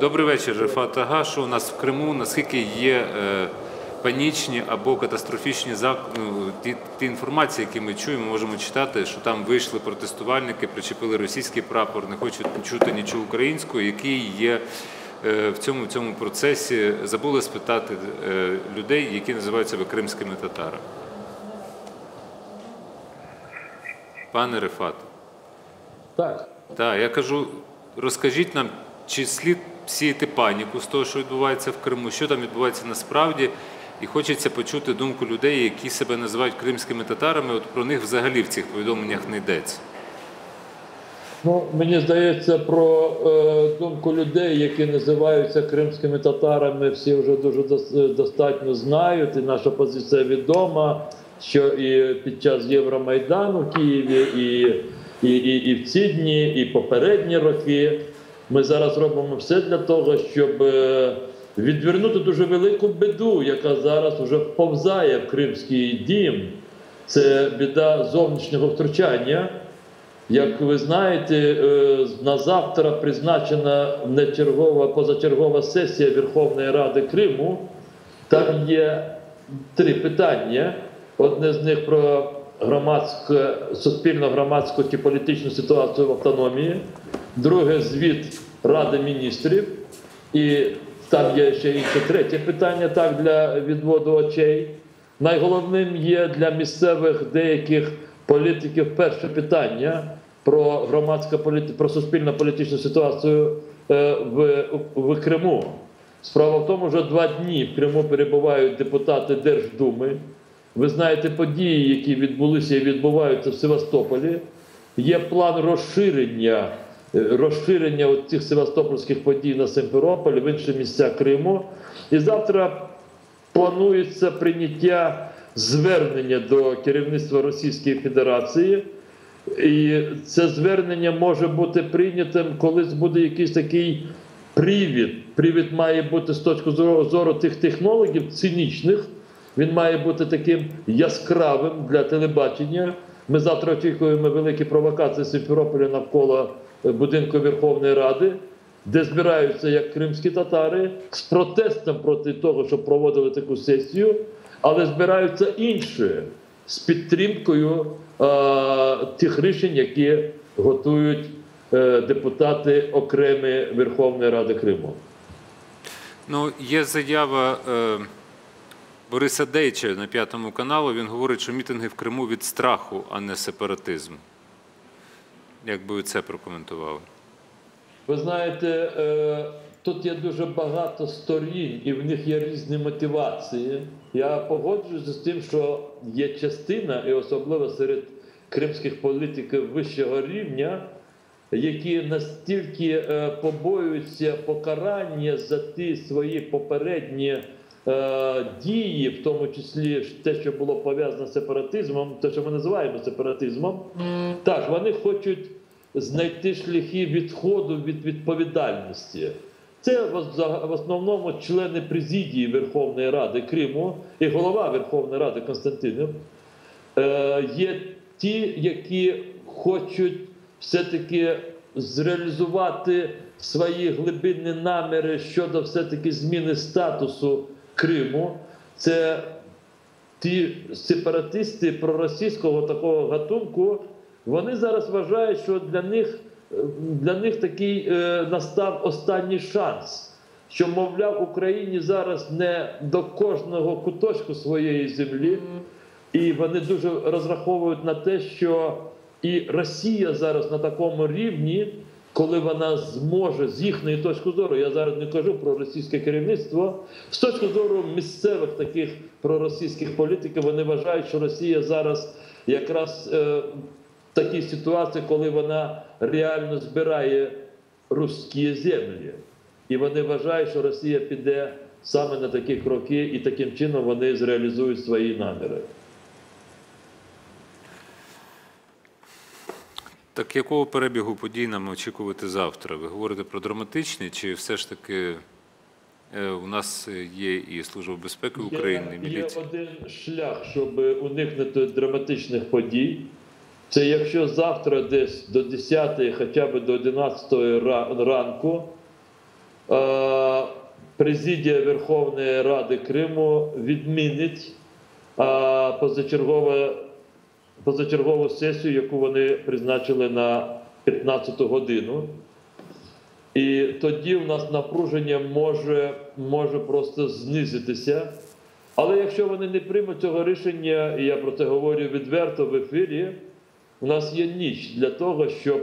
Добрий вечір, Рефат Ага. Що у нас в Криму? Наскільки є е, панічні або катастрофічні ну, ті, ті інформації, які ми чуємо, можемо читати, що там вийшли протестувальники, причепили російський прапор, не хочуть чути нічого українського, який є е, в цьому, в цьому процесі. Забули спитати е, людей, які називають себе кримськими татарами. Пане Рефат. Так. Так, я кажу, розкажіть нам, чи слід сіяти паніку з того, що відбувається в Криму, що там відбувається насправді, і хочеться почути думку людей, які себе називають кримськими татарами. От про них взагалі в цих повідомленнях не йдеться. Ну, мені здається, про е, думку людей, які називаються кримськими татарами, всі вже дуже дос- достатньо знають, і наша позиція відома, що і під час Євромайдану в Києві, і, і, і, і в ці дні, і попередні роки. Ми зараз робимо все для того, щоб е, відвернути дуже велику біду, яка зараз вже вповзає в Кримський дім. Це біда зовнішнього втручання. Як ви знаєте, е, на завтра призначена нечергова позачергова сесія Верховної Ради Криму. Там є три питання. Одне з них про громадську, суспільно громадську чи політичну ситуацію в автономії, друге звіт Ради міністрів, і там є ще інше третє питання, так для відводу очей. Найголовним є для місцевих деяких політиків перше питання про громадську політи... про суспільно політичну ситуацію е, в, в Криму. Справа в тому, що два дні в Криму перебувають депутати Держдуми. Ви знаєте події, які відбулися і відбуваються в Севастополі. Є план розширення, розширення цих севастопольських подій на Симферополь, в інші місця Криму. І завтра планується прийняття звернення до керівництва Російської Федерації. І це звернення може бути прийнятим, коли буде якийсь такий привід. Привід має бути з точки зору, зору тих технологів цинічних. Він має бути таким яскравим для телебачення. Ми завтра очікуємо великі провокації з Сімферополя навколо будинку Верховної Ради, де збираються як кримські татари з протестом проти того, що проводили таку сесію, але збираються інші з підтримкою е, тих рішень, які готують е, депутати окремі Верховної Ради Криму. Ну, є заява е, Бориса Дейча на п'ятому каналу. Він говорить, що мітинги в Криму від страху, а не сепаратизм. Як би ви це прокоментували? Ви знаєте, е, тут є дуже багато сторін, і в них є різні мотивації. Я погоджуюся з тим, що є частина, і особливо серед кримських політиків вищого рівня, які настільки е, побоюються покарання за ті свої попередні дії, в тому числі те, що було пов'язане з сепаратизмом, те, що ми називаємо сепаратизмом, так вони хочуть знайти шляхи відходу від відповідальності. Це в основному члени президії Верховної Ради Криму і голова Верховної Ради Константинів. Е, є ті, які хочуть все-таки зреалізувати свої глибинні наміри щодо все-таки зміни статусу Криму. Це ті сепаратисти проросійського такого гатунку, вони зараз вважають, що для них, е, для них такий е, настав останній шанс. Що, мовляв, Україні зараз не до кожного куточку своєї землі, і вони дуже розраховують на те, що і Росія зараз на такому рівні, коли вона зможе з їхньої точки зору, я зараз не кажу про російське керівництво, з точки зору місцевих таких проросійських політиків, вони вважають, що Росія зараз якраз е, в такій ситуації, коли вона реально збирає руські землі. І вони вважають, що Росія піде саме на такі кроки, і таким чином вони зреалізують свої наміри. Так якого перебігу подій нам очікувати завтра? Ви говорите про драматичний, чи все ж таки е, у нас є і Служба безпеки України, і Є, є один шлях, щоб уникнути драматичних подій. Це якщо завтра десь до 10 хоча б до 11 ранку е, президія Верховної Ради Криму відмінить е, позачергове, позачергову сесію, яку вони призначили на 15 годину. І тоді в нас напруження може, може просто знизитися. Але якщо вони не приймуть цього рішення, і я про це говорю відверто в ефірі, у нас є ніч для того, щоб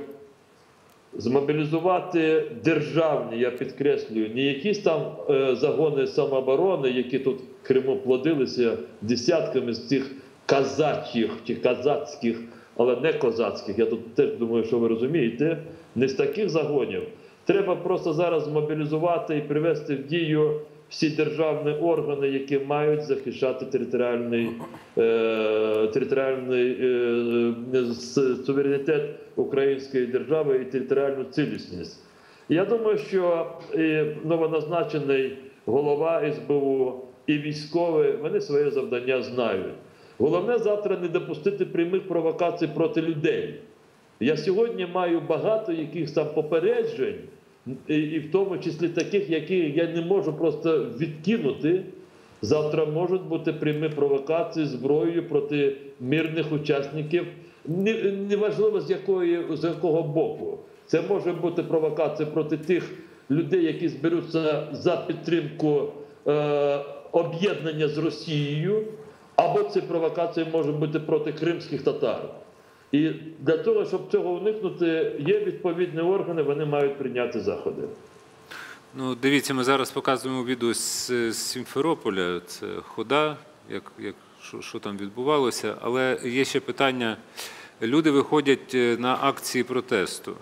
змобілізувати державні, я підкреслюю, не якісь там е, загони самооборони, які тут в Криму плодилися десятками з цих казачих чи казацьких, але не козацьких. Я тут теж думаю, що ви розумієте, не з таких загонів. Треба просто зараз змобілізувати і привести в дію всі державні органи, які мають захищати територіальний, е, територіальний е, суверенітет української держави і територіальну цілісність. Я думаю, що і новоназначений голова СБУ і військові вони своє завдання знають. Головне завтра не допустити прямих провокацій проти людей. Я сьогодні маю багато якихось там попереджень, і, в тому числі таких, які я не можу просто відкинути. Завтра можуть бути прямі провокації зброєю проти мирних учасників. Не- Неважливо з якої з якого боку. Це може бути провокація проти тих людей, які зберуться за підтримку е, об'єднання з Росією, або це провокація може бути проти кримських татар. І для того, щоб цього уникнути, є відповідні органи, вони мають прийняти заходи. Ну, дивіться, ми зараз показуємо відео з, з Сімферополя. Це хода, як, як, що, що там відбувалося. Але є ще питання. Люди виходять е, на акції протесту.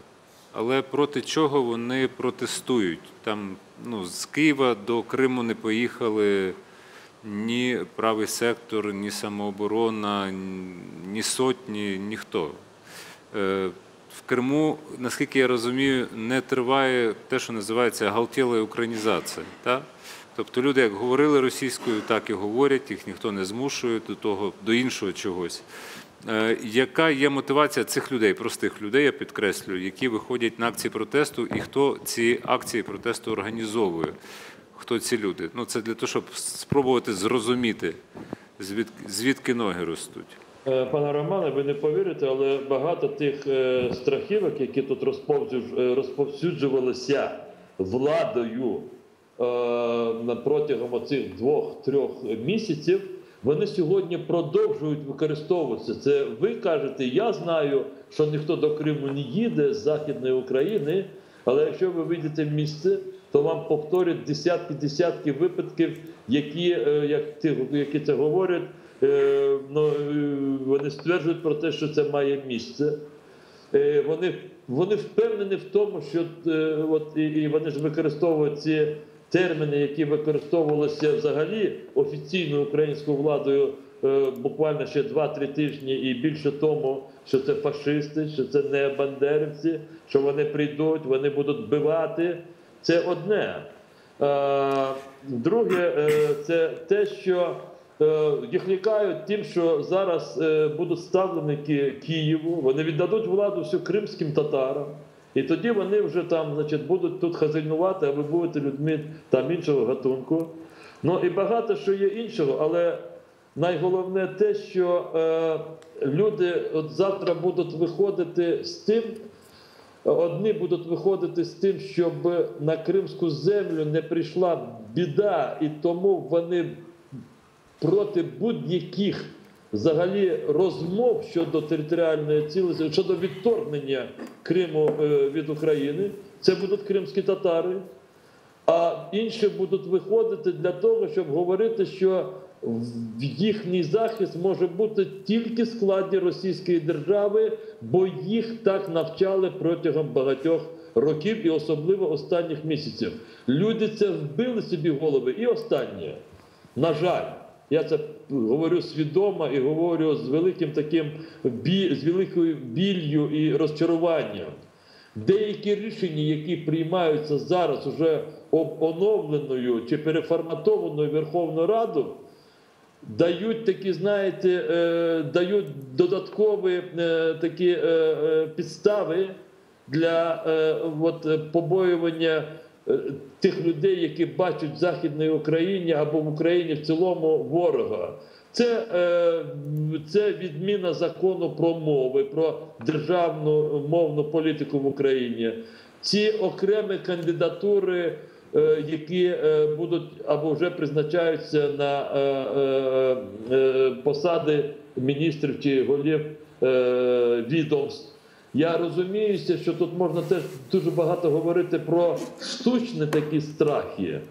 Але проти чого вони протестують? Там ну, з Києва до Криму не поїхали ні правий сектор, ні самооборона, ні сотні, ніхто. Е, В Криму, наскільки я розумію, не триває те, що називається галтіла українізація. Так? Тобто люди, як говорили російською, так і говорять, їх ніхто не змушує до того, до іншого чогось. Е, Яка є мотивація цих людей, простих людей, я підкреслюю, які виходять на акції протесту, і хто ці акції протесту організовує? Хто ці люди? Ну це для того, щоб спробувати зрозуміти, звідки, ноги ростуть. Е, Пане Романе, ви не повірите, але багато тих е, страхівок, які тут розповсюдж- розповсюджувалися владою протягом оцих двох-трьох місяців, вони сьогодні продовжують використовуватися. Це ви кажете, я знаю, що ніхто до Криму не їде з Західної України, але якщо ви вийдете в місце, то вам повторять десятки десятки випадків, які, е, як ті, які це говорять, е, ну, е, вони стверджують про те, що це має місце. Вони, вони впевнені в тому, що от, і вони ж використовують ці терміни, які використовувалися взагалі офіційною українською владою е, буквально ще 2-3 тижні і більше тому, що це фашисти, що це не бандерівці, що вони прийдуть, вони будуть вбивати. Це одне. Е, Друге, е, це те, що їх лякають тим, що зараз будуть ставленики Києву, вони віддадуть владу всю кримським татарам. І тоді вони вже там, значить, будуть тут хазяйнувати, а ви будете людьми там іншого гатунку. Ну і багато що є іншого, але найголовне те, що е, люди от завтра будуть виходити з тим, Одні будуть виходити з тим, щоб на кримську землю не прийшла біда, і тому вони проти будь-яких взагалі розмов щодо територіальної цілості, щодо відторгнення Криму е, від України. Це будуть кримські татари. А інші будуть виходити для того, щоб говорити, що їхній захист може бути тільки в складі Російської держави, бо їх так навчали протягом багатьох років і особливо останніх місяців. Люди це вбили собі голови. І останнє, на жаль, я це говорю свідомо і говорю з великим таким з великою біллю і розчаруванням. Деякі рішення, які приймаються зараз уже оновленою чи переформатованою Верховною Радою, дають такі, знаєте, е, дають додаткові е, такі е, підстави для от, побоювання тих людей, які бачать в Західній Україні або в Україні в цілому ворога. Це, е, це відміна закону про мови, про державну мовну політику в Україні. Ці окремі кандидатури, е, які е, будуть або вже призначаються на е, е, е, посади міністрів чи голів е, відомств. Я розуміюся, що тут можна теж дуже багато говорити про штучні такі страхи,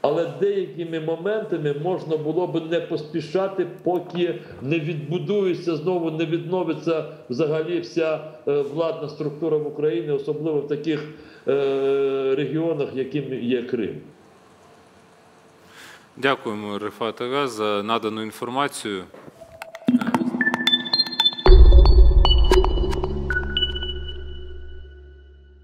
але деякими моментами можна було б не поспішати, поки не відбудується знову, не відновиться взагалі вся е, владна структура в Україні, особливо в таких е, регіонах, яким є Крим. Дякуємо, Рифат Ага, за надану інформацію.